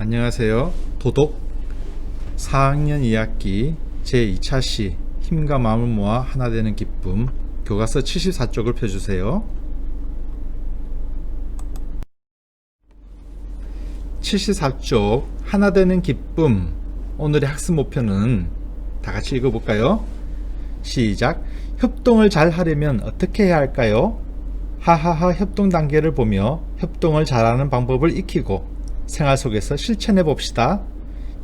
안녕하세요. 도독 4학년 2학기 제2차 시 힘과 마음을 모아 하나 되는 기쁨 교과서 74쪽을 펴주세요. 74쪽 하나 되는 기쁨 오늘의 학습 목표는 다 같이 읽어볼까요? 시작 협동을 잘 하려면 어떻게 해야 할까요? 하하하 협동 단계를 보며 협동을 잘하는 방법을 익히고 생활 속에서 실천해 봅시다.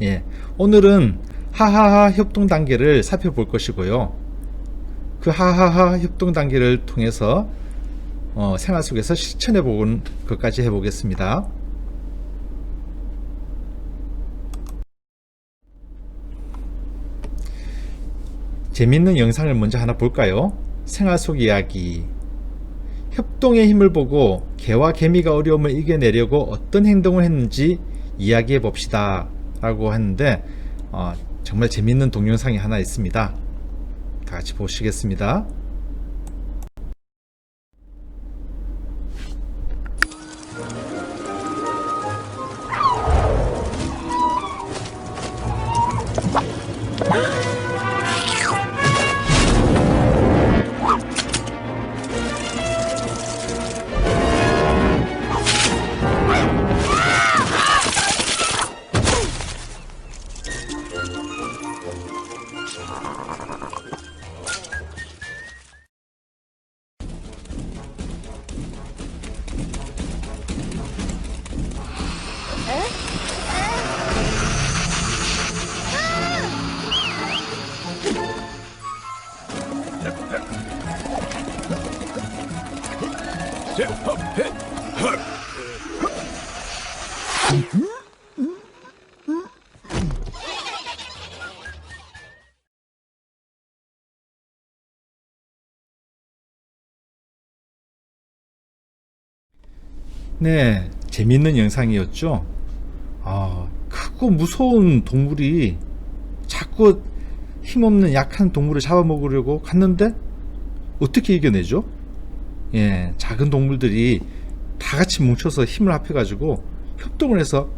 예, 오늘은 하하하 협동 단계를 살펴볼 것이고요. 그 하하하 협동 단계를 통해서 어, 생활 속에서 실천해 보는 것까지 해 보겠습니다. 재밌는 영상을 먼저 하나 볼까요? 생활 속 이야기. 협동의 힘을 보고 개와 개미가 어려움을 이겨내려고 어떤 행동을 했는지 이야기해 봅시다. 라고 하는데, 어, 정말 재밌는 동영상이 하나 있습니다. 다 같이 보시겠습니다. 네, 재밌는 영상이었죠. 아, 크고 무서운 동물이 자꾸 힘없는 약한 동물을 잡아먹으려고 갔는데 어떻게 이겨내죠? 예, 작은 동물들이 다 같이 뭉쳐서 힘을 합해가지고 협동을 해서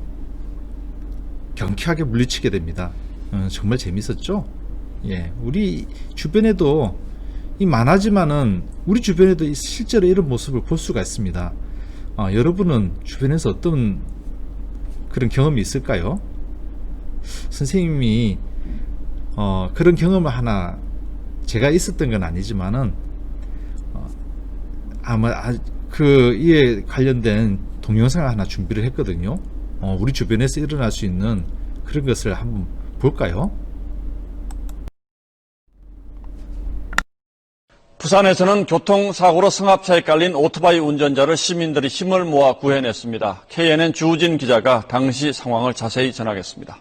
경쾌하게 물리치게 됩니다. 어, 정말 재밌었죠? 예, 우리 주변에도 이 많아지만은 우리 주변에도 이- 실제로 이런 모습을 볼 수가 있습니다. 어, 여러분은 주변에서 어떤 그런 경험이 있을까요? 선생님이 어, 그런 경험을 하나 제가 있었던 건 아니지만은 어, 아마 아, 그 이에 관련된 동영상을 하나 준비를 했거든요. 어, 우리 주변에서 일어날 수 있는 그런 것을 한번 볼까요? 부산에서는 교통사고로 승합차에 깔린 오토바이 운전자를 시민들이 힘을 모아 구해냈습니다. KNN 주우진 기자가 당시 상황을 자세히 전하겠습니다.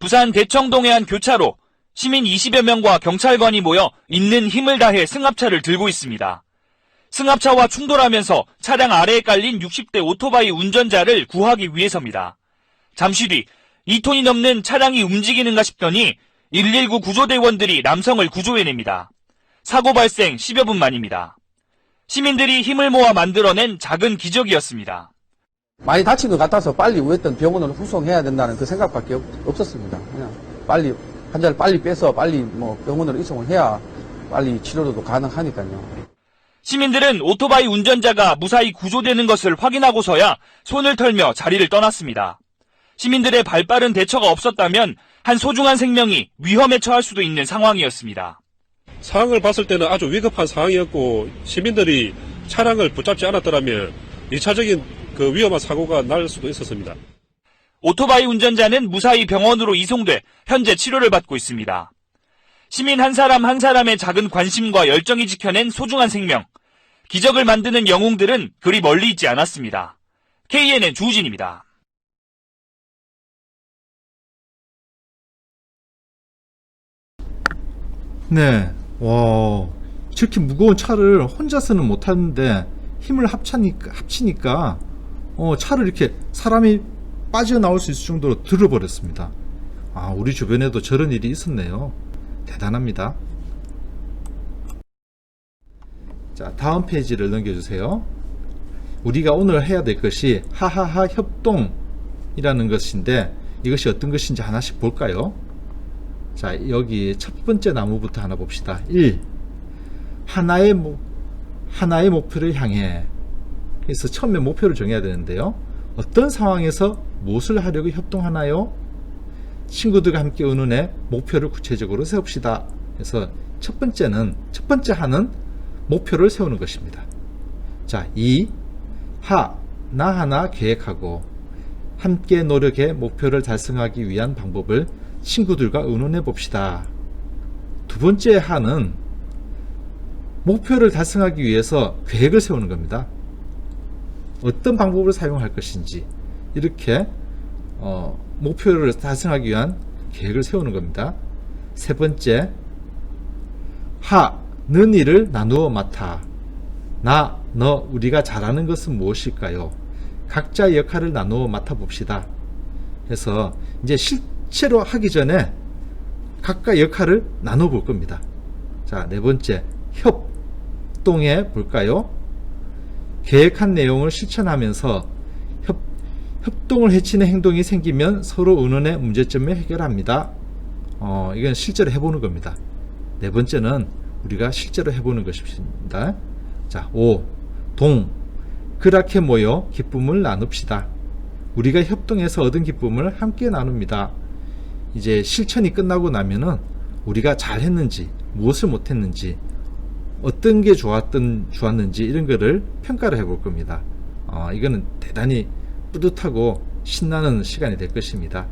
부산 대청동의 한 교차로 시민 20여 명과 경찰관이 모여 있는 힘을 다해 승합차를 들고 있습니다. 승합차와 충돌하면서 차량 아래에 깔린 60대 오토바이 운전자를 구하기 위해서입니다. 잠시 뒤 2톤이 넘는 차량이 움직이는가 싶더니 119 구조대원들이 남성을 구조해냅니다. 사고 발생 10여 분 만입니다. 시민들이 힘을 모아 만들어낸 작은 기적이었습니다. 많이 다친 것 같아서 빨리 우했던 병원으로 후송해야 된다는 그 생각밖에 없, 없었습니다. 그냥 빨리 환자를 빨리 빼서 빨리 뭐 병원으로 이송을 해야 빨리 치료도 가능하니까요. 시민들은 오토바이 운전자가 무사히 구조되는 것을 확인하고서야 손을 털며 자리를 떠났습니다. 시민들의 발빠른 대처가 없었다면 한 소중한 생명이 위험에 처할 수도 있는 상황이었습니다. 상황을 봤을 때는 아주 위급한 상황이었고 시민들이 차량을 붙잡지 않았더라면 2차적인 그 위험한 사고가 날 수도 있었습니다. 오토바이 운전자는 무사히 병원으로 이송돼 현재 치료를 받고 있습니다. 시민 한 사람 한 사람의 작은 관심과 열정이 지켜낸 소중한 생명. 기적을 만드는 영웅들은 그리 멀리 있지 않았습니다. KNN 주우진입니다. 네, 와, 저렇게 무거운 차를 혼자서는 못 하는데 힘을 합치니까, 합치니까 어, 차를 이렇게 사람이 빠져나올 수 있을 정도로 들어버렸습니다. 아, 우리 주변에도 저런 일이 있었네요. 대단합니다. 자, 다음 페이지를 넘겨주세요. 우리가 오늘 해야 될 것이 하하하 협동이라는 것인데 이것이 어떤 것인지 하나씩 볼까요? 자, 여기 첫 번째 나무부터 하나 봅시다. 1. 하나의 목, 하나의 목표를 향해. 그래서 처음에 목표를 정해야 되는데요. 어떤 상황에서 무엇을 하려고 협동하나요? 친구들과 함께 의논해 목표를 구체적으로 세웁시다. 그래서 첫 번째는, 첫 번째 하는 목표를 세우는 것입니다. 자, 2. 하, 나 하나 계획하고 함께 노력해 목표를 달성하기 위한 방법을 친구들과 의논해 봅시다. 두 번째 하는 목표를 달성하기 위해서 계획을 세우는 겁니다. 어떤 방법을 사용할 것인지 이렇게 어, 목표를 달성하기 위한 계획을 세우는 겁니다. 세 번째 하는 일을 나누어 맡아 나, 너, 우리가 잘하는 것은 무엇일까요? 각자의 역할을 나누어 맡아 봅시다. 해서 이제 실 제로 하기 전에 각각 역할을 나눠 볼 겁니다. 자, 네 번째, 협동해 볼까요? 계획한 내용을 실천하면서 협, 협동을 해치는 행동이 생기면 서로 의논해 문제점을 해결합니다. 어, 이건 실제로 해보는 겁니다. 네 번째는 우리가 실제로 해보는 것입니다. 자, 5. 동. 그렇게 모여 기쁨을 나눕시다. 우리가 협동해서 얻은 기쁨을 함께 나눕니다. 이제 실천이 끝나고 나면은 우리가 잘 했는지, 무엇을 못했는지, 어떤 게 좋았던, 좋았는지 이런 거를 평가를 해 볼 겁니다. 어, 이거는 대단히 뿌듯하고 신나는 시간이 될 것입니다.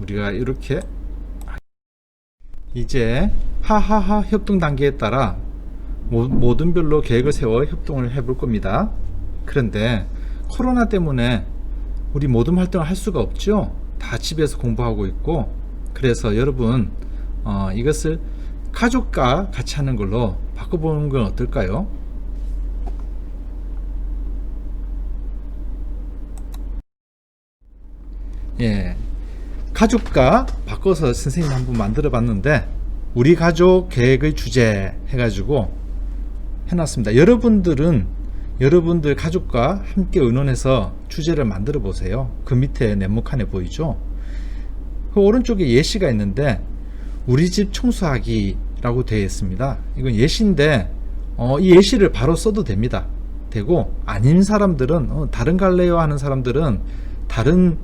우리가 이렇게 이제 하하하 협동 단계에 따라 모- 모든 별로 계획을 세워 협동을 해 볼 겁니다. 그런데 코로나 때문에 우리 모든 활동을 할 수가 없죠. 다 집에서 공부하고 있고 그래서 여러분 어, 이것을 가족과 같이 하는 걸로 바꿔보는 건 어떨까요? 예, 가족과 바꿔서 선생님 한번 만들어 봤는데 우리 가족 계획의 주제 해가지고 해놨습니다. 여러분들은 여러분들 가족과 함께 의논해서 주제를 만들어 보세요. 그 밑에 네모칸에 보이죠? 그 오른쪽에 예시가 있는데 우리 집 청소하기 라고 되어 있습니다. 이건 예시인데 어, 이 예시를 바로 써도 됩니다. 되고 아닌 사람들은 어, 다른 갈래요 하는 사람들은 다른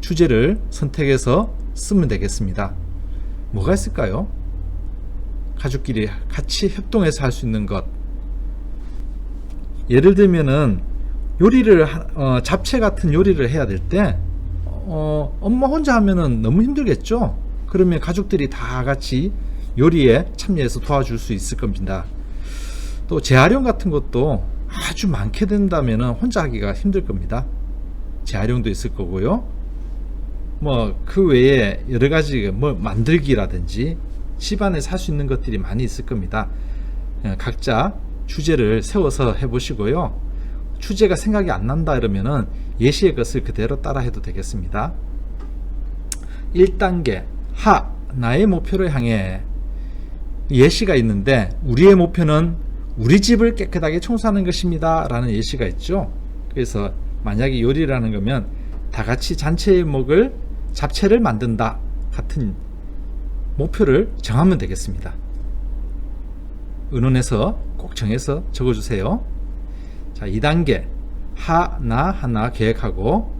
주제를 선택해서 쓰면 되겠습니다. 뭐가 있을까요? 가족끼리 같이 협동해서 할 수 있는 것. 예를 들면은 요리를 하- 어, 잡채 같은 요리를 해야 될 때 어, 엄마 혼자 하면은 너무 힘들겠죠. 그러면 가족들이 다 같이 요리에 참여해서 도와줄 수 있을 겁니다. 또 재활용 같은 것도 아주 많게 된다면은 혼자 하기가 힘들 겁니다. 재활용도 있을 거고요. 뭐 그 외에 여러 가지 뭐 만들기라든지 집안에서 할수 있는 것들이 많이 있을 겁니다. 예, 각자 주제를 세워서 해보시고요. 주제가 생각이 안 난다 이러면은 예시의 것을 그대로 따라 해도 되겠습니다. 1단계 하 나의 목표를 향해 예시가 있는데 우리의 목표는 우리 집을 깨끗하게 청소하는 것입니다 라는 예시가 있죠 그래서 만약에 요리라는 거면 다 같이 잔치에 먹을 잡채를 만든다 같은 목표를 정하면 되겠습니다 의논해서 꼭 정해서 적어주세요 자 2단계 하나 하나 계획하고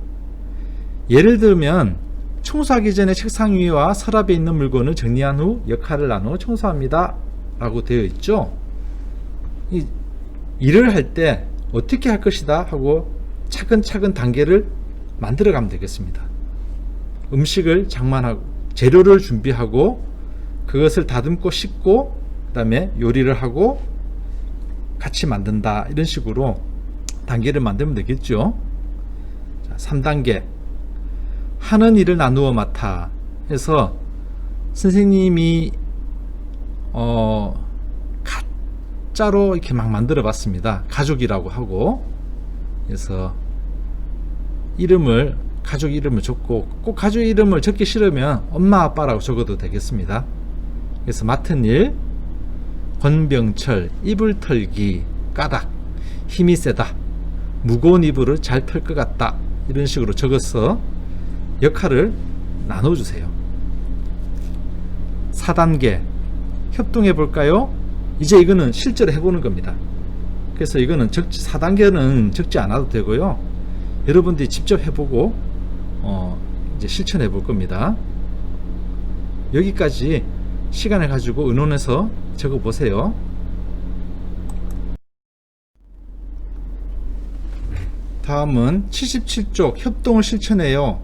예를 들면 청소하기 전에 책상 위와 서랍에 있는 물건을 정리한 후 역할을 나누어 청소합니다. 라고 되어 있죠. 이 일을 할 때 어떻게 할 것이다 하고 차근차근 단계를 만들어 가면 되겠습니다. 음식을 장만하고 재료를 준비하고 그것을 다듬고 씻고 그다음에 요리를 하고 같이 만든다 이런 식으로 단계를 만들면 되겠죠. 자, 3단계 하는 일을 나누어 맡아 해서 선생님이 어 가짜로 이렇게 막 만들어 봤습니다. 가족이라고 하고 그래서 이름을 가족 이름을 적고 꼭 가족 이름을 적기 싫으면 엄마 아빠라고 적어도 되겠습니다. 그래서 맡은 일 권병철 이불 털기 까닭 힘이 세다. 무거운 이불을 잘 펼 것 같다. 이런 식으로 적어서 역할을 나눠주세요. 4단계 협동해 볼까요? 이제 이거는 실제로 해보는 겁니다. 그래서 이거는 적지 4단계는 적지 않아도 되고요. 여러분들이 직접 해보고 어, 이제 실천해 볼 겁니다. 여기까지 시간을 가지고 의논해서 적어 보세요. 다음은 77쪽 협동을 실천해요.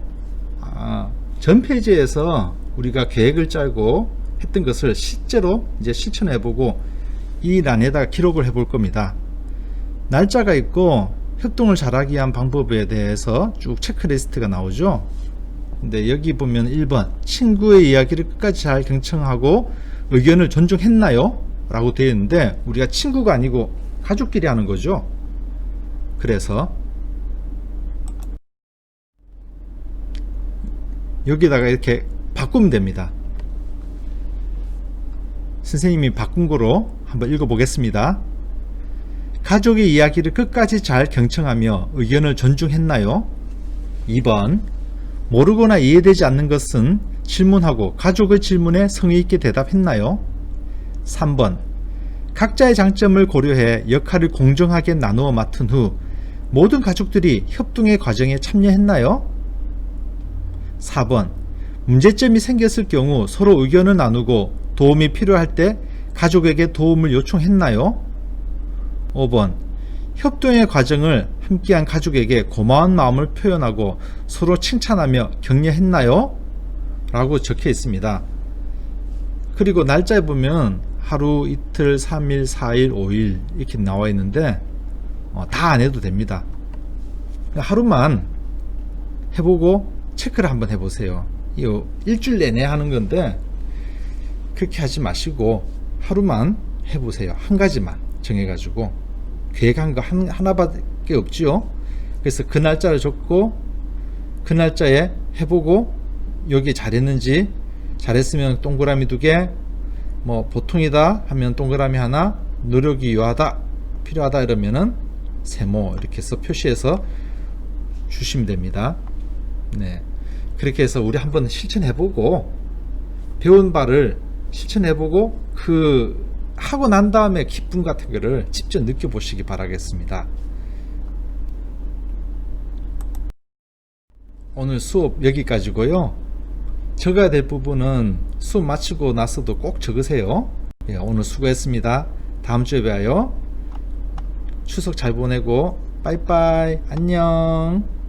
아, 전 페이지에서 우리가 계획을 짜고 했던 것을 실제로 이제 실천해 보고 이 란에다 기록을 해 볼 겁니다. 날짜가 있고 협동을 잘하기 위한 방법에 대해서 쭉 체크리스트가 나오죠. 근데 여기 보면 1번 친구의 이야기를 끝까지 잘 경청하고 의견을 존중했나요? 라고 되어 있는데 우리가 친구가 아니고 가족끼리 하는 거죠. 그래서 여기다가 이렇게 바꾸면 됩니다. 선생님이 바꾼 거로 한번 읽어보겠습니다. 가족의 이야기를 끝까지 잘 경청하며 의견을 존중했나요? 2번 모르거나 이해되지 않는 것은 질문하고 가족의 질문에 성의 있게 대답했나요? 3번 각자의 장점을 고려해 역할을 공정하게 나누어 맡은 후 모든 가족들이 협동의 과정에 참여했나요? 4번 문제점이 생겼을 경우 서로 의견을 나누고 도움이 필요할 때 가족에게 도움을 요청했나요? 5번 협동의 과정을 함께한 가족에게 고마운 마음을 표현하고 서로 칭찬하며 격려했나요? 라고 적혀 있습니다. 그리고 날짜에 보면 하루, 이틀, 3일, 4일, 5일 이렇게 나와 있는데 어, 다 안 해도 됩니다. 하루만 해보고 체크를 한번 해보세요. 이 일주일 내내 하는 건데 그렇게 하지 마시고 하루만 해보세요. 한 가지만 정해가지고 계획한 거 한, 하나밖에 없지요. 그래서 그 날짜를 적고 그 날짜에 해보고 여기 잘했는지 잘했으면 동그라미 두 개, 뭐 보통이다 하면 동그라미 하나, 노력이 요하다 필요하다 이러면은 세모 이렇게 해서 표시해서 주시면 됩니다. 네. 그렇게 해서 우리 한번 실천해보고 배운 바를 실천해보고 그 하고 난 다음에 기쁨 같은 거를 직접 느껴보시기 바라겠습니다. 오늘 수업 여기까지고요. 적어야 될 부분은 수업 마치고 나서도 꼭 적으세요. 예, 오늘 수고했습니다. 다음 주에 봬요. 추석 잘 보내고 빠이빠이 안녕.